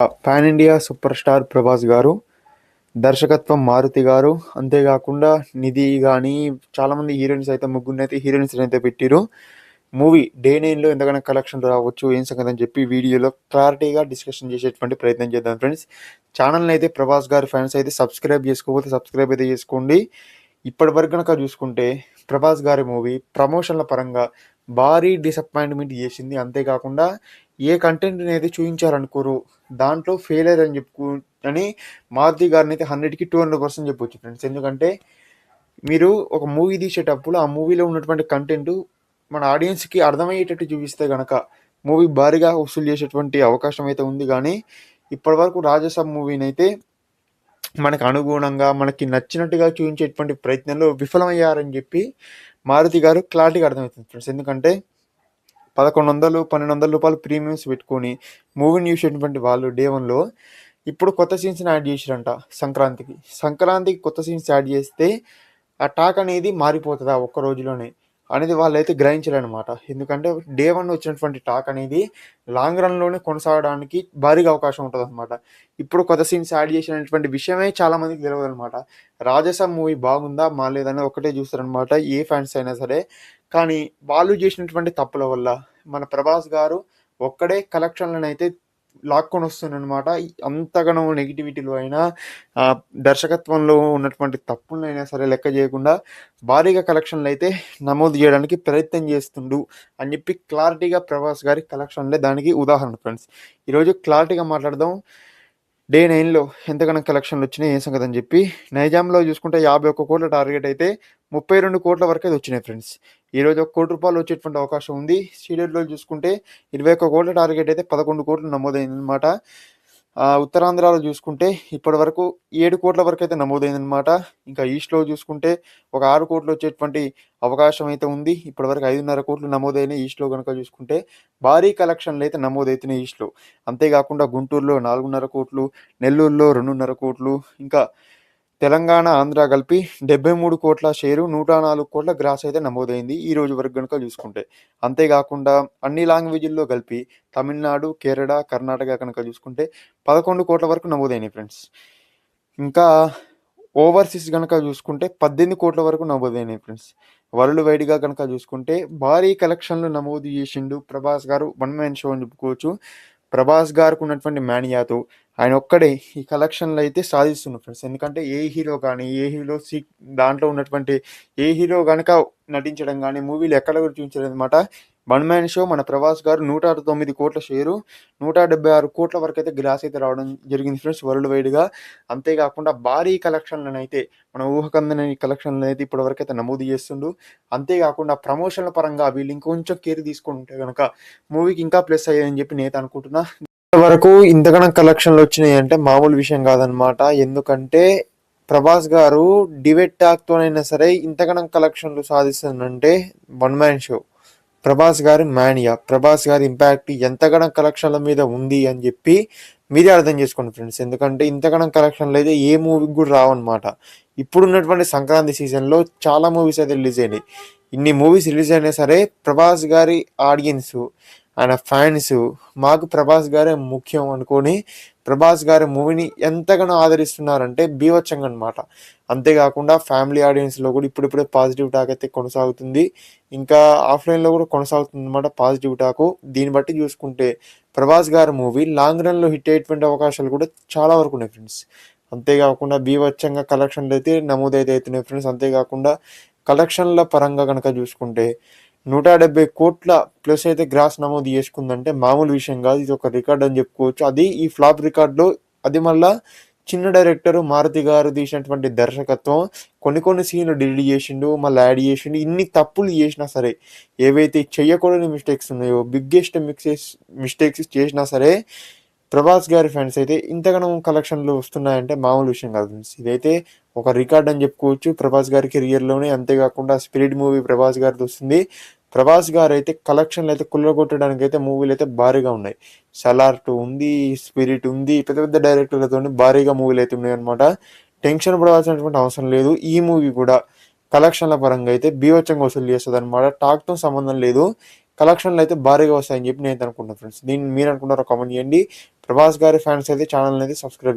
Pan India super star Prabhas garu దర్శకత్వం మారుతి గారు అంతేకాకుండా నిధి కానీ చాలామంది హీరోయిన్స్ అయితే ముగ్గురిని అయితే హీరోయిన్స్ అయితే పెట్టారు మూవీ డే నైన్లో ఎంతకైనా కలెక్షన్ రావచ్చు ఏం సంగతి అని చెప్పి వీడియోలో క్లారిటీగా డిస్కషన్ చేసేటువంటి ప్రయత్నం చేద్దాం ఫ్రెండ్స్. ఛానల్ని అయితే ప్రభాస్ గారి ఫ్యాన్స్ అయితే సబ్స్క్రైబ్ చేసుకోకపోతే సబ్స్క్రైబ్ అయితే చేసుకోండి. ఇప్పటివరకు కనుక చూసుకుంటే ప్రభాస్ గారి మూవీ ప్రమోషన్ల పరంగా భారీ డిసప్పాయింట్మెంట్ చేసింది. అంతేకాకుండా ఏ కంటెంట్ని అయితే చూపించారనుకోరు దాంట్లో ఫెయిలర్ అని చెప్పుకు అని మారుతి గారిని అయితే హండ్రెడ్కి టూ హండ్రెడ్ పర్సెంట్ చెప్పొచ్చు ఫ్రెండ్స్ ఎందుకంటే మీరు ఒక మూవీ తీసేటప్పుడు ఆ మూవీలో ఉన్నటువంటి కంటెంట్ మన ఆడియన్స్కి అర్థమయ్యేటట్టు చూపిస్తే కనుక మూవీ భారీగా వసూలు చేసేటువంటి అవకాశం అయితే ఉంది. కానీ ఇప్పటివరకు రాజసాబ్ మూవీని అయితే మనకు అనుగుణంగా మనకి నచ్చినట్టుగా చూపించేటువంటి ప్రయత్నంలో విఫలమయ్యారని చెప్పి మారుతి గారు క్లారిటీగా అర్థమవుతుంది ఫ్రెండ్స్. ఎందుకంటే పదకొండు వందలు పన్నెండు వందల రూపాయలు ప్రీమియమ్స్ పెట్టుకొని మూవీని చూసేటువంటి వాళ్ళు డే వన్లో ఇప్పుడు కొత్త సీన్స్ని యాడ్ చేసిరంట సంక్రాంతికి. సంక్రాంతికి కొత్త సీన్స్ యాడ్ చేస్తే ఆ టాక్ అనేది మారిపోతుందా ఒక్క రోజులోనే. అనేది వాళ్ళైతే గ్రహించలేనమాట ఎందుకంటే డే వన్ వచ్చినటువంటి టాక్ అనేది లాంగ్ రన్లోనే కొనసాగడానికి భారీగా అవకాశం ఉంటుంది అనమాట ఇప్పుడు కొత్త సీన్స్ యాడ్ చేసినటువంటి విషయమే చాలామందికి తెలియదు అనమాట రాజసా మూవీ బాగుందా మాలేదని ఒకటే చూస్తారనమాట ఏ ఫ్యాన్స్ అయినా సరే. కానీ వాళ్ళు చేసినటువంటి తప్పుల వల్ల మన ప్రభాస్ గారు ఒక్కడే కలెక్షన్లను అయితే లాక్కొని వస్తుందన్నమాట అంతగానో నెగిటివిటీలో అయినా దర్శకత్వంలో ఉన్నటువంటి తప్పులైనా సరే లెక్క చేయకుండా భారీగా కలెక్షన్లు అయితే నమోదు చేయడానికి ప్రయత్నం చేస్తుండు అని చెప్పి క్లారిటీగా ప్రభాస్ గారి కలెక్షన్లే దానికి ఉదాహరణ ఫ్రెండ్స్. ఈరోజు క్లారిటీగా మాట్లాడదాం. డే నైన్లో ఎంతగానో కలెక్షన్లు వచ్చినాయి ఏ సంగతి అని చెప్పి నైజాంలో చూసుకుంటే యాభై ఒక్క కోట్ల టార్గెట్ అయితే ముప్పై రెండు కోట్ల వరకు అయితే వచ్చినాయి ఫ్రెండ్స్. ఈరోజు ఒక కోటి రూపాయలు వచ్చేటువంటి అవకాశం ఉంది. సీడెడ్లో చూసుకుంటే ఇరవై ఒక్క కోట్ల టార్గెట్ అయితే పదకొండు కోట్లు నమోదైంది అనమాట ఉత్తరాంధ్రలో చూసుకుంటే ఇప్పటి వరకు ఏడు కోట్ల వరకు అయితే నమోదైందనమాట ఇంకా ఈస్ట్లో చూసుకుంటే ఒక ఆరు కోట్లు వచ్చేటువంటి అవకాశం అయితే ఉంది. ఇప్పటి వరకు ఐదున్నర కోట్లు నమోదైన ఈస్ట్లో కనుక చూసుకుంటే. భారీ కలెక్షన్లు అయితే నమోదవుతున్నాయి ఈస్ట్లో. అంతేకాకుండా గుంటూరులో నాలుగున్నర కోట్లు నెల్లూరులో రెండున్నర కోట్లు ఇంకా తెలంగాణ ఆంధ్ర కలిపి డెబ్బై మూడు కోట్ల షేరు నూట నాలుగు కోట్ల గ్రాస్ అయితే నమోదైంది ఈ రోజు వరకు కనుక చూసుకుంటే. అంతేకాకుండా అన్ని లాంగ్వేజ్ల్లో కలిపి తమిళనాడు కేరళ కర్ణాటక కనుక చూసుకుంటే పదకొండు కోట్ల వరకు నమోదైనాయి ఫ్రెండ్స్. ఇంకా ఓవర్సీస్ కనుక చూసుకుంటే పద్దెనిమిది కోట్ల వరకు నమోదైనాయి ఫ్రెండ్స్. వరల్డ్ వైడ్గా కనుక చూసుకుంటే భారీ కలెక్షన్లు నమోదు చేసిండు ప్రభాస్ గారు వన్ మ్యాన్ షో అని చెప్పుకోవచ్చు. ప్రభాస్ గారికి ఉన్నటువంటి మేనియాతో ఆయన ఒక్కడే ఈ కలెక్షన్లు అయితే సాధిస్తున్నారు ఫ్రెండ్స్ ఎందుకంటే ఏ హీరో కానీ ఏ హీరో సీ దాంట్లో ఉన్నటువంటి ఏ హీరో కనుక నటించడం కానీ మూవీలు ఎక్కడ కూడా చూపించలేదు అనమాట వన్ మ్యాన్ షో మన ప్రభాస్ గారు నూట తొమ్మిది కోట్ల షేరు నూట డెబ్బై ఆరు కోట్ల వరకు అయితే గ్రాస్ అయితే రావడం జరిగింది ఫ్రెండ్స్ వరల్డ్ వైడ్గా అంతేకాకుండా భారీ కలెక్షన్లను అయితే మన ఊహకందని కలెక్షన్లు అయితే ఇప్పటి వరకు అయితే నమోదు చేస్తుండు. అంతేకాకుండా ప్రమోషన్ల పరంగా వీళ్ళు ఇంకొంచెం కేర్ తీసుకుంటే కనుక మూవీకి ఇంకా ప్లస్ అయ్యాయని చెప్పి నేను అనుకుంటున్నా. వరకు ఇంతగానం కలెక్షన్లు వచ్చినాయి అంటే మామూలు విషయం కాదనమాట ఎందుకంటే ప్రభాస్ గారు డిబేట్ టాక్తోనైనా సరే ఇంతగానం కలెక్షన్లు సాధిస్తుందంటే వన్ మ్యాన్ షో ప్రభాస్ గారి మానియా. ప్రభాస్ గారి ఇంపాక్ట్ ఎంతగానం కలెక్షన్ల మీద ఉంది అని చెప్పి మీరే అర్థం చేసుకోండి ఫ్రెండ్స్. ఎందుకంటే ఇంతగానం కలెక్షన్లు అయితే ఏ మూవీకి కూడా రావన్నమాట. ఇప్పుడున్నటువంటి సంక్రాంతి సీజన్లో చాలా మూవీస్ అయితే రిలీజ్ అయినాయి. ఇన్ని మూవీస్ రిలీజ్ అయినా సరే ప్రభాస్ గారి ఆడియన్స్ ఆయన ఫ్యాన్స్ మాకు ప్రభాస్ గారే ముఖ్యం అనుకొని ప్రభాస్ గారి మూవీని ఎంతగానో ఆదరిస్తున్నారంటే బీవచ్చంగా అనమాట అంతేకాకుండా ఫ్యామిలీ ఆడియన్స్లో కూడా ఇప్పుడిప్పుడే పాజిటివ్ టాక్ అయితే కొనసాగుతుంది. ఇంకా ఆఫ్లైన్లో కూడా కొనసాగుతుంది అనమాట పాజిటివ్ టాక్. దీన్ని బట్టి చూసుకుంటే ప్రభాస్ గారి మూవీ లాంగ్ రన్లో హిట్ అయ్యేటువంటి అవకాశాలు కూడా చాలా వరకు ఉన్నాయి ఫ్రెండ్స్. అంతేకాకుండా బీవచ్చంగా కలెక్షన్లు అయితే నమోదైతే అవుతున్నాయి ఫ్రెండ్స్. అంతేకాకుండా కలెక్షన్ల పరంగా కనుక చూసుకుంటే నూట డెబ్బై కోట్ల ప్లస్ అయితే గ్రాస్ నమోదు చేసుకుందంటే మామూలు విషయం కాదు ఇది ఒక రికార్డ్ అని చెప్పుకోవచ్చు. అది ఈ ఫ్లాప్ రికార్డులో అది మళ్ళా చిన్న డైరెక్టర్ మారుతి గారు తీసినటువంటి దర్శకత్వం. కొన్ని కొన్ని సీన్లు డిలీట్ చేసిండు మళ్ళీ యాడ్ చేసిండు ఇన్ని తప్పులు చేసినా సరే ఏవైతే చేయకూడని మిస్టేక్స్ ఉన్నాయో బిగ్గెస్ట్ మిక్సెస్ మిస్టేక్స్ చేసినా సరే ప్రభాస్ గారి ఫ్యాన్స్ అయితే ఇంతగనం కలెక్షన్లు వస్తున్నాయంటే మామూలు విషయం కాదు ఫ్రెండ్స్. ఇదైతే ఒక రికార్డ్ అని చెప్పుకోవచ్చు. ప్రభాస్ గారి కెరియర్లోనే అంతేకాకుండా స్పిరిట్ మూవీ ప్రభాస్ గారిది వస్తుంది. ప్రభాస్ గారు అయితే కలెక్షన్లు అయితే కుల్లగొట్టడానికి అయితే మూవీలు అయితే భారీగా ఉన్నాయి. సలార్ టూ ఉంది స్పిరిట్ ఉంది పెద్ద పెద్ద డైరెక్టర్లతో భారీగా మూవీలు అయితే ఉన్నాయి అనమాట టెన్షన్ పడవలసినటువంటి అవసరం లేదు. ఈ మూవీ కూడా కలెక్షన్ల పరంగా అయితే బీవచ్చంగా వసూలు చేస్తుంది అనమాట టాక్తో సంబంధం లేదు. కలెక్షన్లు అయితే భారీగా వస్తాయని చెప్పి నేను అనుకుంటున్నాను ఫ్రెండ్స్. దీన్ని మీరు అనుకుంటారో కామెంట్ చేయండి. ప్రభాస్ గారి ఫ్యాన్స్ అయితే ఛానల్ అయితే సబ్స్క్రైబ్